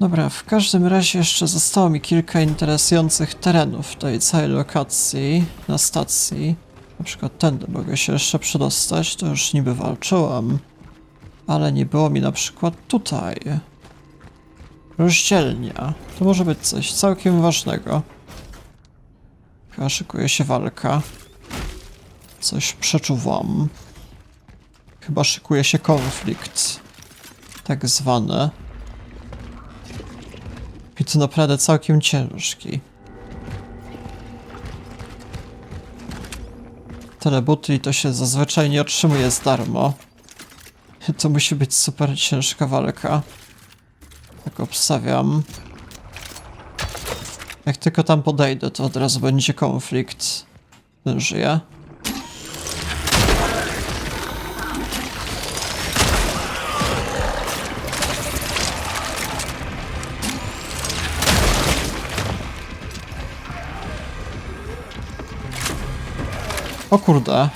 Dobra, w każdym razie jeszcze zostało mi kilka interesujących terenów w tej całej lokacji, na stacji. Na przykład tędy mogę się jeszcze przedostać, to już niby walczyłam. Ale nie było mi na przykład tutaj. Rozdzielnia. To może być coś całkiem ważnego. Chyba szykuje się walka. Coś przeczuwam. Chyba szykuje się konflikt. Tak zwany. I to naprawdę całkiem ciężki. Tyle butli to się zazwyczaj nie otrzymuje z darmo. To musi być super ciężka walka. Tak obstawiam. Jak tylko tam podejdę, to od razu będzie konflikt. Żyje. O kurde.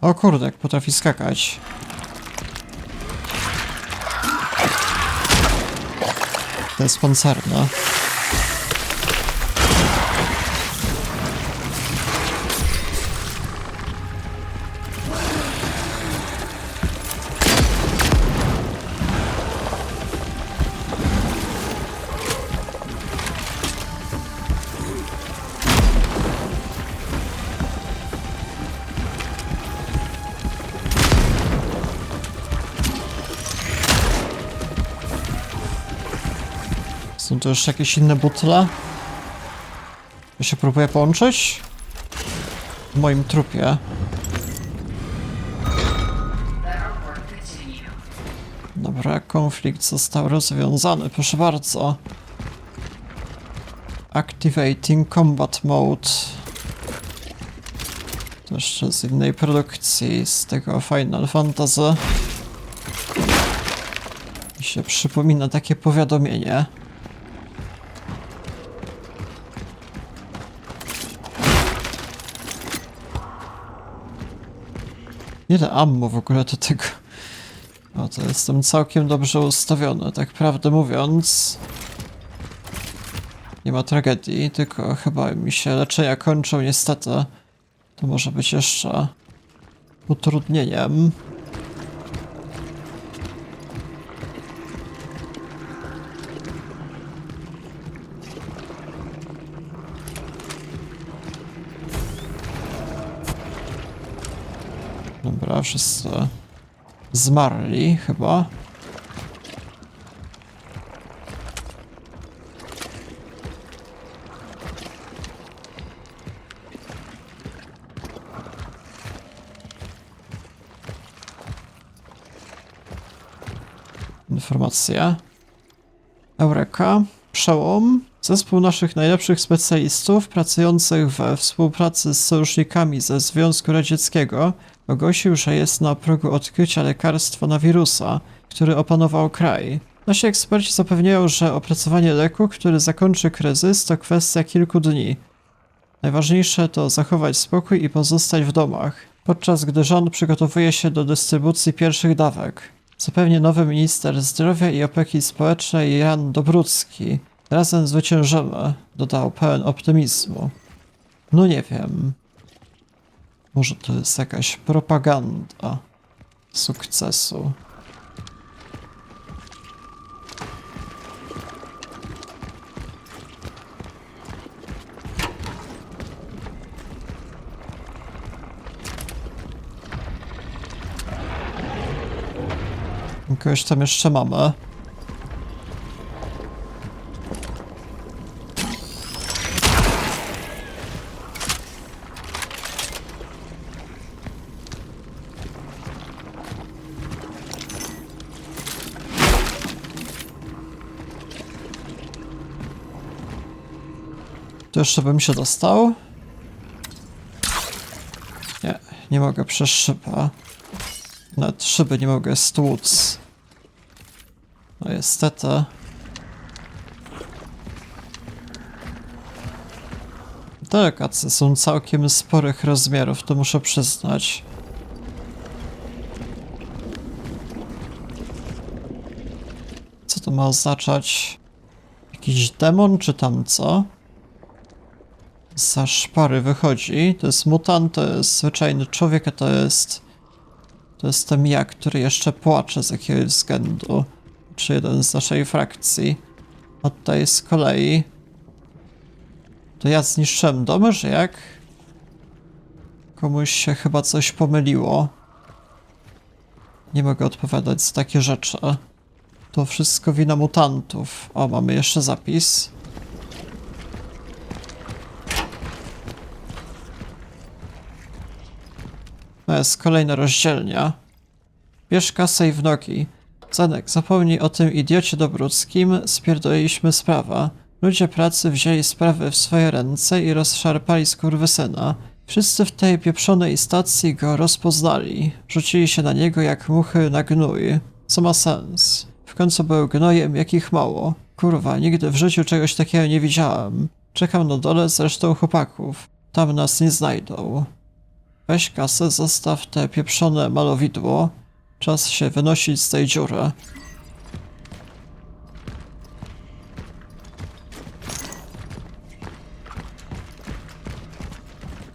O kurde, jak potrafi skakać. To jest pancerna. Tu jeszcze jakieś inne butle? Ja się próbuję połączyć? W moim trupie. Dobra, konflikt został rozwiązany, proszę bardzo. Activating Combat Mode. To jeszcze z innej produkcji, z tego Final Fantasy. Mi się przypomina takie powiadomienie. Ile ammo w ogóle do tego? O, to jestem całkiem dobrze ustawiony, tak prawdę mówiąc. Nie ma tragedii, tylko chyba mi się leczenia kończą niestety. To może być jeszcze utrudnieniem. Dobra, wszyscy zmarli chyba. Informacja. Eureka. Przełom. Zespół naszych najlepszych specjalistów pracujących we współpracy z sojusznikami ze Związku Radzieckiego ogłosił, że jest na progu odkrycia lekarstwa na wirusa, który opanował kraj. Nasi eksperci zapewniają, że opracowanie leku, który zakończy kryzys, to kwestia kilku dni. Najważniejsze to zachować spokój i pozostać w domach, podczas gdy rząd przygotowuje się do dystrybucji pierwszych dawek. Zapewnie nowy minister zdrowia i opieki społecznej Jan Dobrucki. Razem zwyciężymy, dodał pełen optymizmu. No nie wiem. Może to jest jakaś propaganda sukcesu. Kogoś tam jeszcze mamy. Tu jeszcze bym się dostał? Nie, nie mogę przez szybę. Nawet szyby nie mogę stłuc. No niestety. Delegacje są całkiem sporych rozmiarów, to muszę przyznać. Co to ma oznaczać? Jakiś demon czy tam co? Za szpary wychodzi. To jest mutant, to jest zwyczajny człowiek, a to jest... To jestem ja, który jeszcze płacze z jakiegoś względu. Czy jeden z naszej frakcji. A tutaj z kolei... To ja zniszczyłem dom, że jak? Komuś się chyba coś pomyliło. Nie mogę odpowiadać za takie rzeczy. To wszystko wina mutantów. O, mamy jeszcze zapis. Jest kolejna rozdzielnia. Bierz kasę i w nogi. Zanek, zapomnij o tym idiocie Dobruckim, spierdoliliśmy sprawa. Ludzie pracy wzięli sprawy w swoje ręce i rozszarpali skurwysyna. Wszyscy w tej pieprzonej stacji go rozpoznali. Rzucili się na niego jak muchy na gnój. Co ma sens. W końcu był gnojem jakich mało. Kurwa, nigdy w życiu czegoś takiego nie widziałem. Czekam na dole z resztą chłopaków. Tam nas nie znajdą. Weź kasę, zostaw te pieprzone malowidło. Czas się wynosić z tej dziury.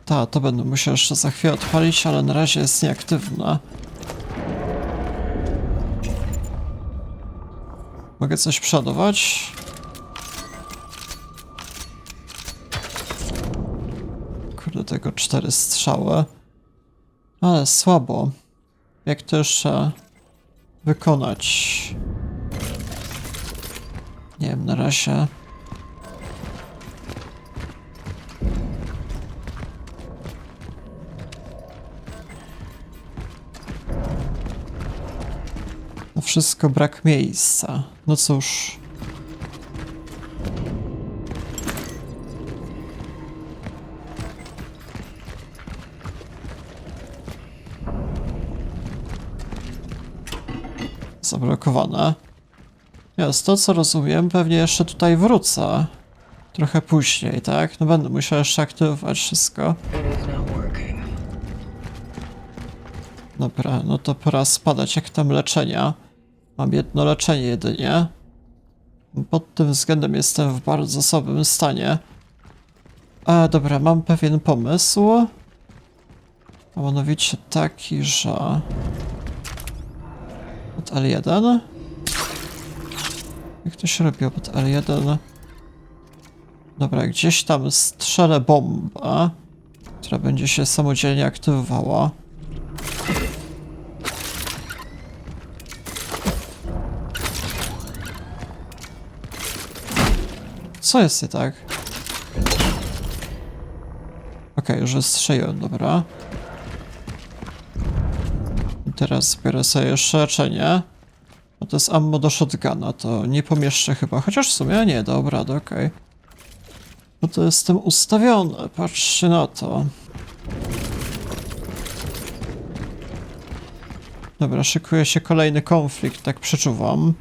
Ta, to będę musiał jeszcze za chwilę odpalić, ale na razie jest nieaktywna. Mogę coś przodować? Kurde, tego cztery strzały. Ale słabo. Jak to jeszcze wykonać? Nie wiem, na razie. No wszystko brak miejsca. No cóż. Zablokowane. Jest to, co rozumiem, pewnie jeszcze tutaj wrócę. Trochę później, tak? No będę musiał jeszcze aktywować wszystko. Dobra, no to pora spadać jak tam leczenia. Mam jedno leczenie jedynie. Pod tym względem jestem w bardzo słabym stanie. A dobra, mam pewien pomysł. A mianowicie taki, że... Pod L1? Jak to się robiło pod L1? Dobra, gdzieś tam strzelę bombę, która będzie się samodzielnie aktywowała. Co jest nie tak? Okej, już strzeliłem, dobra. Teraz biorę sobie jeszcze leczenie. No to jest ammo do shotguna, to nie pomieszczę chyba. Chociaż w sumie nie, dobra, okej. No to jestem ustawiony, patrzcie na to. Dobra, szykuje się kolejny konflikt, tak przeczuwam.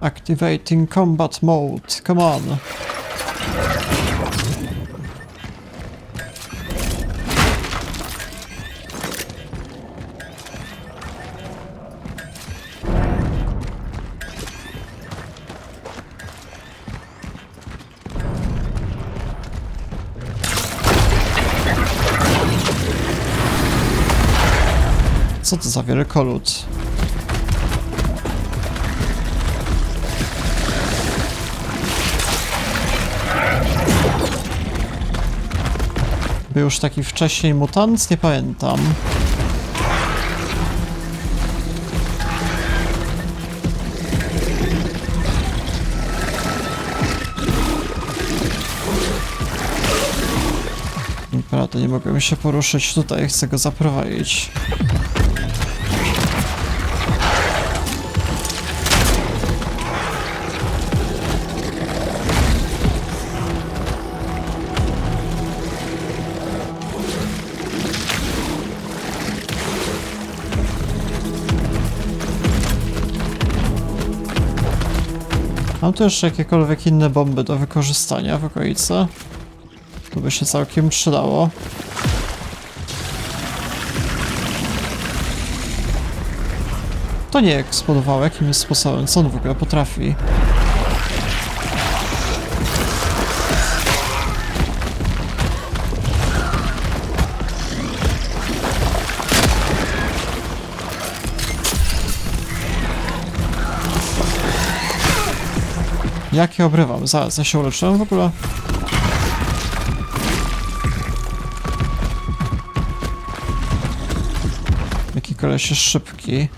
Activating combat mode. Come on. Co to za wielkolud? Był już taki wcześniej mutant? Nie pamiętam. Naprawdę nie mogę się poruszyć tutaj, chcę go zaprowadzić. Mam tu jeszcze jakiekolwiek inne bomby do wykorzystania w okolicy. To by się całkiem przydało. To nie eksplodowało jakimś sposobem. Co on w ogóle potrafi? Jak je obrywam? Zaraz, ja się uleczyłem w ogóle? Jaki koleś jest szybki.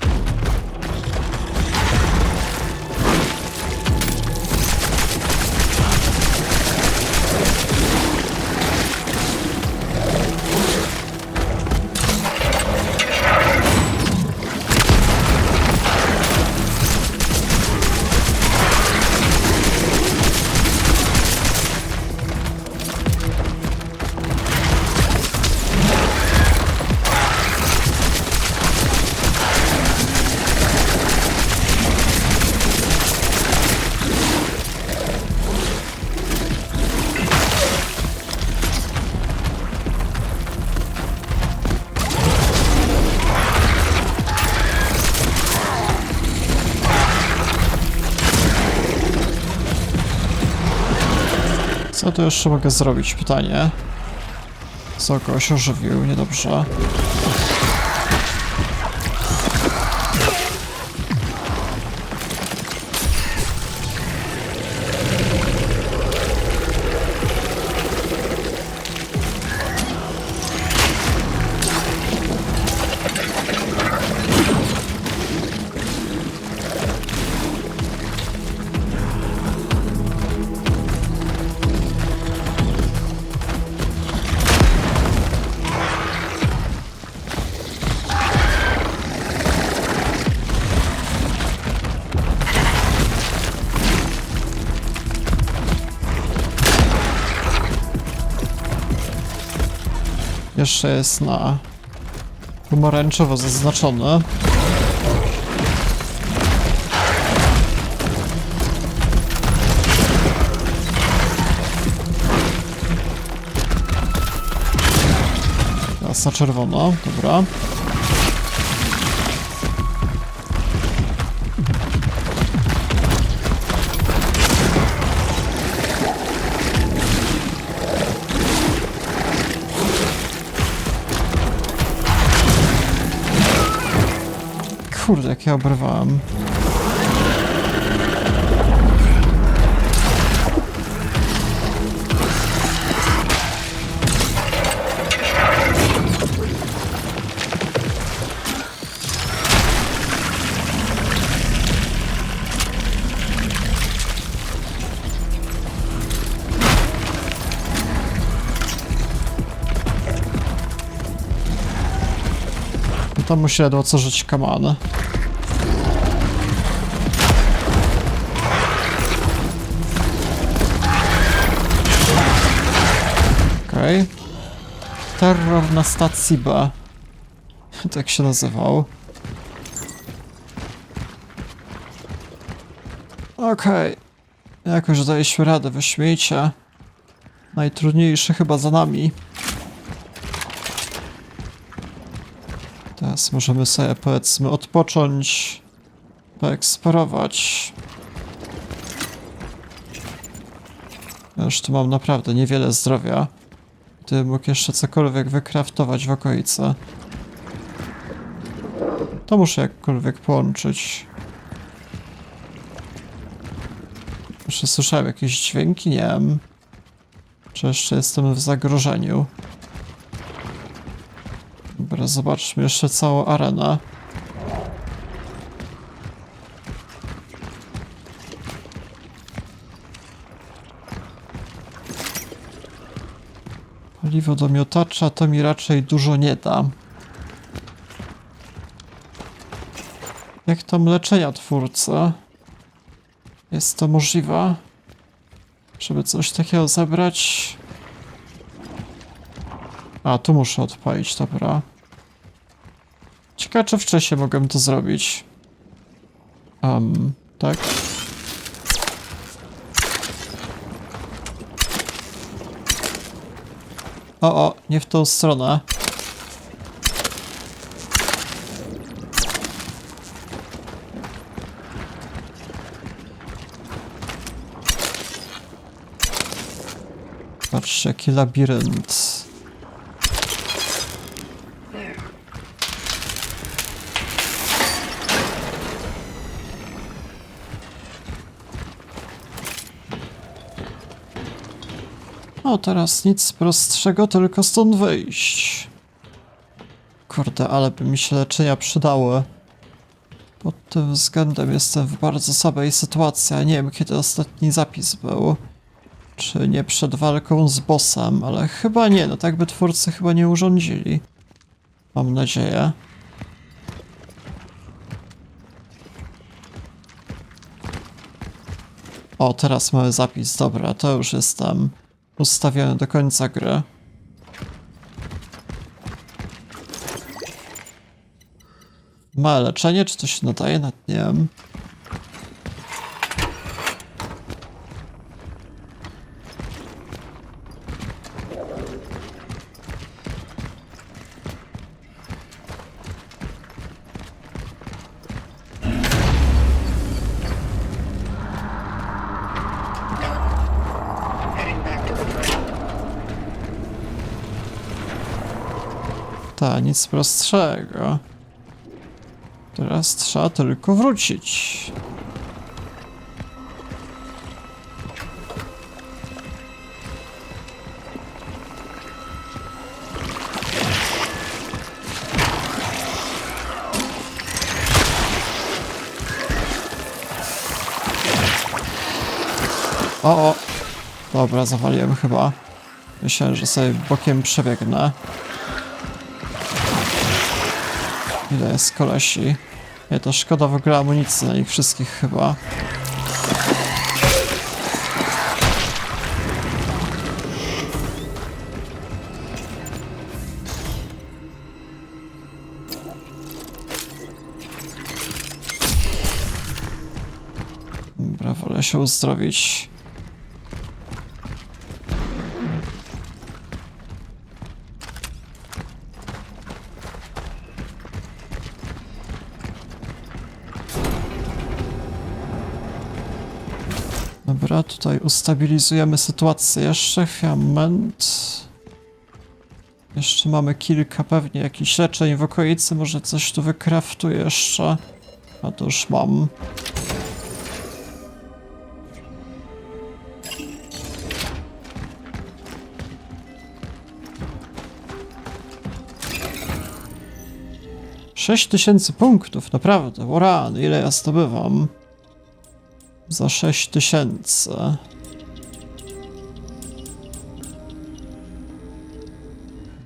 Co tu jeszcze mogę zrobić? Pytanie. Co kogoś ożywił? Niedobrze. Jeszcze jest na pomarańczowo zaznaczone. Teraz na czerwono, dobra. Kurde, jak ja obrywałem. Tam musi ledwo co żyć kamany. Okej. Terror na stacji B. Tak się nazywał. Okej. Jakoś daliśmy radę, wyśmiejcie. Najtrudniejsze chyba za nami. Teraz możemy sobie powiedzmy odpocząć, poeksplorować. Ja już tu mam naprawdę niewiele zdrowia. Gdybym mógł jeszcze cokolwiek wykraftować w okolicy. To muszę jakkolwiek połączyć. Jeszcze słyszałem jakieś dźwięki? Nie wiem. Czy jeszcze jestem w zagrożeniu? Dobra, zobaczmy jeszcze całą arenę. Paliwo do miotacza to mi raczej dużo nie da. Jak tam leczenia twórcy? Jest to możliwe? Żeby coś takiego zebrać? A, tu muszę odpalić, dobra. Ciekawe, czy wcześniej mogłem to zrobić. Um, tak. O, o, nie w tą stronę. Patrz, jaki labirynt. O, teraz nic prostszego, tylko stąd wyjść. Kurde, ale by mi się leczenia przydały. Pod tym względem jestem w bardzo słabej sytuacji. a Nie wiem, kiedy ostatni zapis był. Czy nie przed walką z bossem, ale chyba nie, no tak by twórcy chyba nie urządzili. Mam nadzieję. O, teraz mamy zapis, dobra, to już jestem ustawiony do końca gry. Małe leczenie, czy się nadaje? Nawet nie wiem. Nic prostszego. Teraz trzeba tylko wrócić. O, o. Dobra, zawaliłem chyba. Myślałem, że sobie bokiem przebiegnę. Ile jest kolesi? Nie, to szkoda w ogóle amunicji na nich wszystkich chyba. Dobra, wolę się uzdrowić. Dobra, tutaj ustabilizujemy sytuację jeszcze. Moment. Jeszcze mamy kilka pewnie jakichś leczeń w okolicy. Może coś tu wykraftuję jeszcze. A to już mam. Sześć tysięcy punktów, naprawdę. Łoran, ile ja zdobywam? Za 6 tysięcy.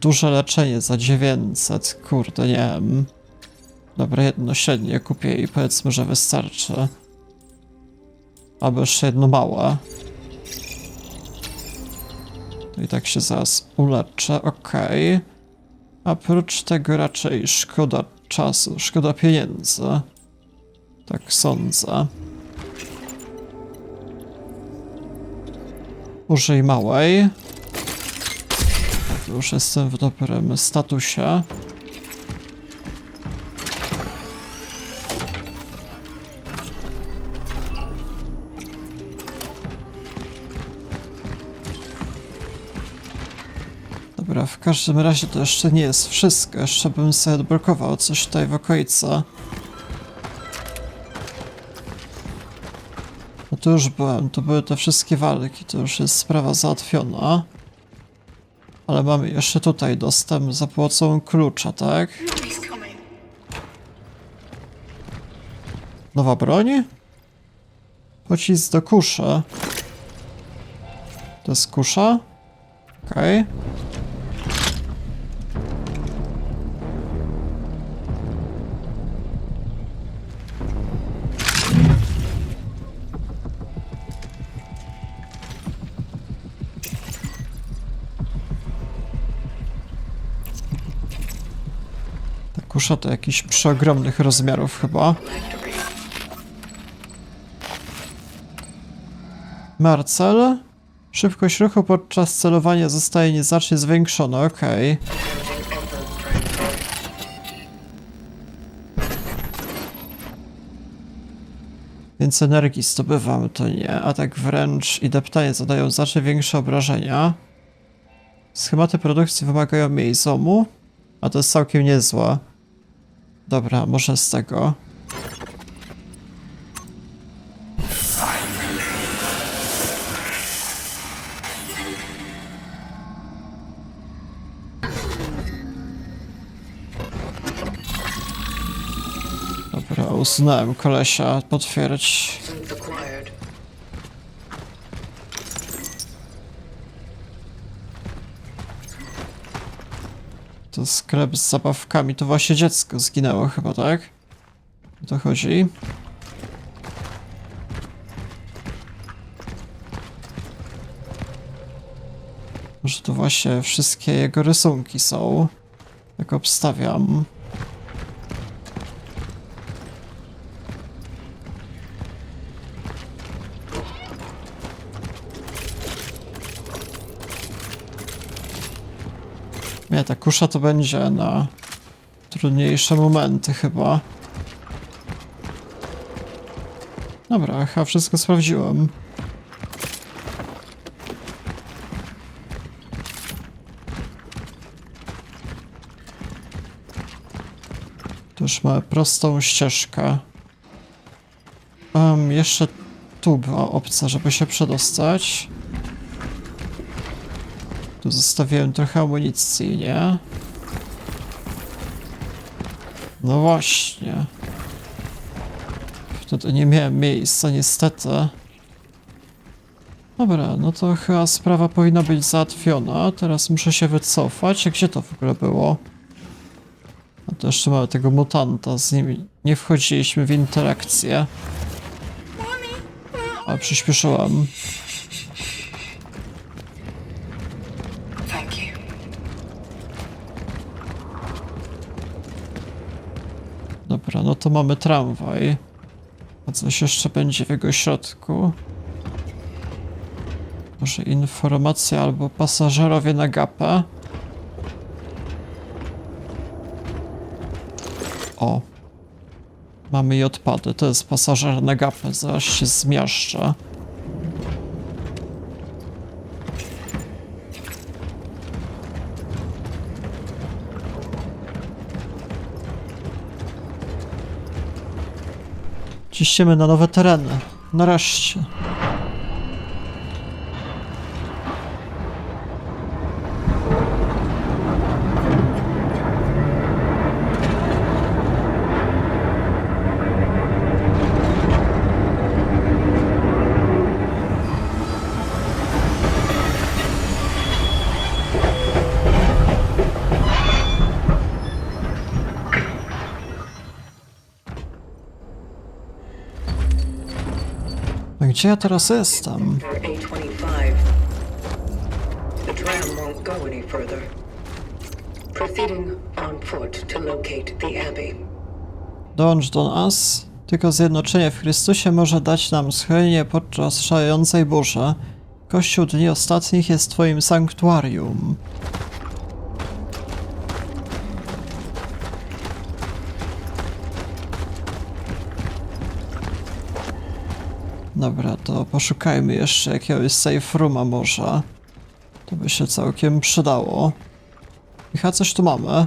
Duże leczenie za 900, kurde, nie wiem. Dobra, jedno średnie kupię i powiedzmy, że wystarczy. Albo jeszcze jedno małe. To i tak się zaraz uleczę, okej. A Oprócz tego raczej szkoda czasu, szkoda pieniędzy. Tak sądzę. Użyj małej. Już jestem w dobrym statusie. Dobra, w każdym razie to jeszcze nie jest wszystko. Jeszcze bym sobie odblokował coś tutaj w okolicy. To już byłem, to były te wszystkie walki, to już jest sprawa załatwiona. Ale mamy jeszcze tutaj dostęp za pomocą klucza, tak? Nowa broń? Pocisk do kuszy. To jest kusza? Okej. Ta kusza to jakiś przeogromnych rozmiarów chyba. Marcel? Szybkość ruchu podczas celowania zostaje nieznacznie zwiększona, okej. Więc energii zdobywamy, to nie. Atak wręcz i deptanie zadają znacznie większe obrażenia. Schematy produkcji wymagają mniej zomu, a to jest całkiem niezłe. Dobra, może z tego. Dobra, usunąłem kolesia, potwierdź. Sklep z zabawkami, to właśnie dziecko zginęło chyba, tak? O to chodzi. Może to właśnie wszystkie jego rysunki są. Tak obstawiam. Nie, ta kusza to będzie na trudniejsze momenty chyba. Dobra, chyba wszystko sprawdziłem. Tu już mamy prostą ścieżkę. Um, jeszcze tu była opcja, żeby się przedostać. Tu zostawiłem trochę amunicji, nie? No właśnie. Wtedy nie miałem miejsca, niestety. Dobra, no to chyba sprawa powinna być załatwiona. Teraz muszę się wycofać. Gdzie to w ogóle było? A to jeszcze mamy tego mutanta, z nim nie wchodziliśmy w interakcję. A przyspieszyłem. No to mamy tramwaj. A coś jeszcze będzie w jego środku? Może informacja albo pasażerowie na gapę? O. Mamy i odpady. To jest pasażer na gapę. Zaraz się zmiaszczę. Ciśniemy na nowe tereny. Nareszcie. Gdzie ja teraz jestem? For A25. The tram won't go any further. Proceeding on foot to locate the Abbey. Dąż do nas. Tylko zjednoczenie w Chrystusie może dać nam schronienie podczas szalejącej burzy. Kościół dni ostatnich jest twoim sanktuarium. Dobra, to poszukajmy jeszcze jakiegoś safe rooma może. To by się całkiem przydało. Chyba coś tu mamy.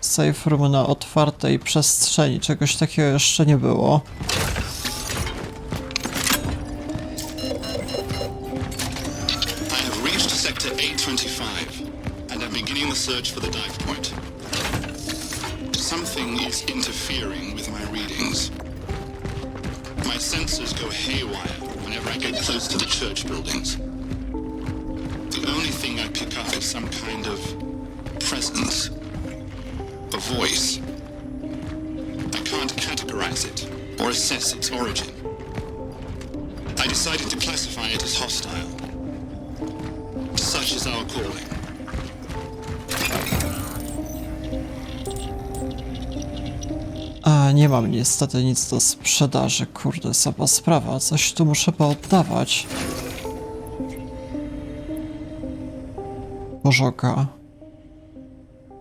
Safe room na otwartej przestrzeni. Czegoś takiego jeszcze nie było. trace it, or assess its origin. I decided to classify it as hostile. Such is our calling. A nie mam niestety nic do sprzedaży, kurde, sama sprawa. Coś tu muszę pooddawać. Bożoka.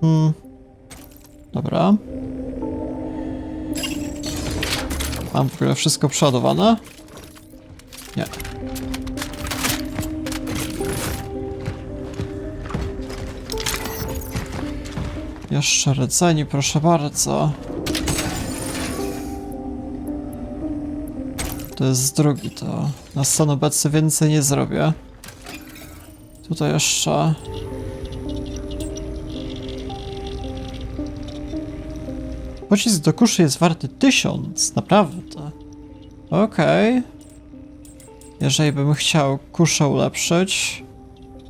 Hmm. Dobra. Mam w ogóle wszystko przeładowane? Nie. Jeszcze rdzeni, proszę bardzo. To jest drugi, to na stan obecny więcej nie zrobię. Tutaj jeszcze. Pocisk do kuszy jest warty tysiąc, naprawdę. Okej. Jeżeli bym chciał kuszę ulepszyć.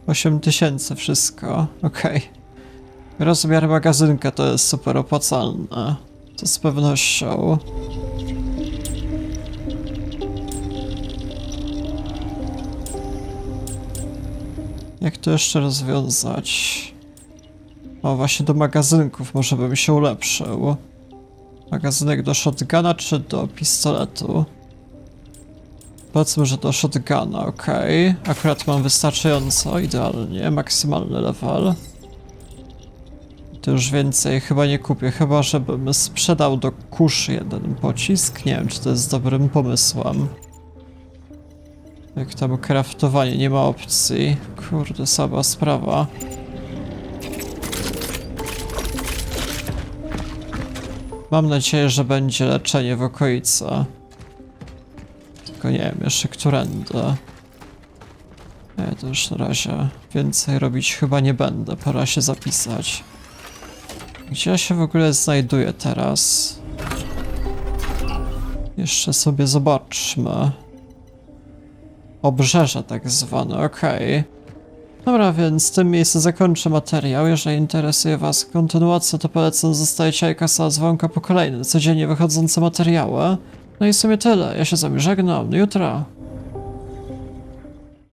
8000 wszystko. Okej. Rozmiar magazynka to jest super opłacalne. To z pewnością. Jak to jeszcze rozwiązać? O, właśnie do magazynków może bym się ulepszył. Magazynek do shotguna czy do pistoletu? Powiedzmy, że do shotguna, okej. Akurat mam wystarczająco, idealnie, maksymalny level. To już więcej chyba nie kupię, chyba żebym sprzedał do kusz jeden pocisk. Nie wiem, czy to jest dobrym pomysłem. Jak tam kraftowanie, nie ma opcji. Kurde, sama sprawa. Mam nadzieję, że będzie leczenie w okolicy. Tylko nie wiem jeszcze którędy. Nie, to już na razie więcej robić chyba nie będę. Pora się zapisać. Gdzie ja się w ogóle znajduję teraz? Jeszcze sobie zobaczmy. Obrzeże tak zwane, okej. Dobra, więc w tym miejscu zakończę materiał. Jeżeli interesuje Was kontynuacja, to polecam zostawić jajka z dzwonka po kolejne, codziennie wychodzące materiały. No i w sumie tyle. Ja się z Wami żegnam. Do jutra.